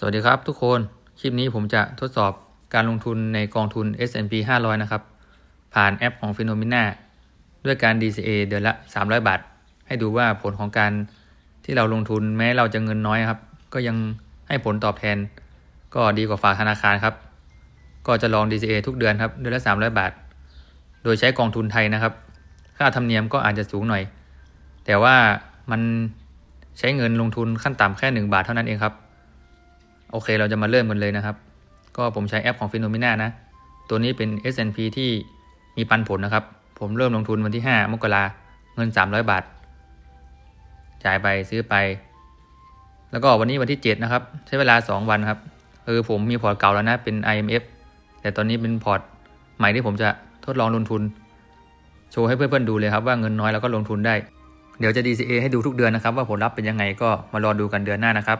สวัสดีครับทุกคน คลิปนี้ผมจะทดสอบการลงทุนในกองทุน S&P 500 นะครับ ผ่านแอปของ Phenomena ด้วยการ DCA เดือนละ 300 บาท ให้ดูว่าผลของการที่เราลงทุนแม้เราจะเงินน้อยครับ ก็ยังให้ผลตอบแทน ก็ดีกว่าฝากธนาคารครับ ก็จะลอง DCA ทุกเดือนครับ เดือนละ 300 บาท โดยใช้กองทุนไทยนะครับ ค่าธรรมเนียมก็อาจจะสูงหน่อย แต่ว่ามันใช้เงินลงทุนขั้นต่ำแค่ 1 บาทเท่านั้นเองครับ โอเคเราจะมาเริ่มกันเลยนะครับ ก็ผมใช้แอปของ Phenomena นะ ตัวนี้เป็น S&P ที่มีปันผลนะครับ ผมเริ่มลงทุนวันที่ 5 มกราเงิน 300 บาท จ่ายไปซื้อไป แล้วก็วันนี้วันที่ 7 นะครับ ใช้เวลา 2 วันครับเออผมมีพอร์ตเก่าแล้วนะ เป็น IMF แต่ตอนนี้เป็นพอร์ตใหม่ที่ผมจะทดลองลงทุน โชว์ให้เพื่อนๆดูเลยครับว่าเงินน้อยแล้วก็ลงทุนได้ เดี๋ยวจะ DCA ให้ดูทุกเดือนนะครับ ว่าผลลัพธ์เป็นยังไงก็มารอดูกันเดือนหน้านะครับ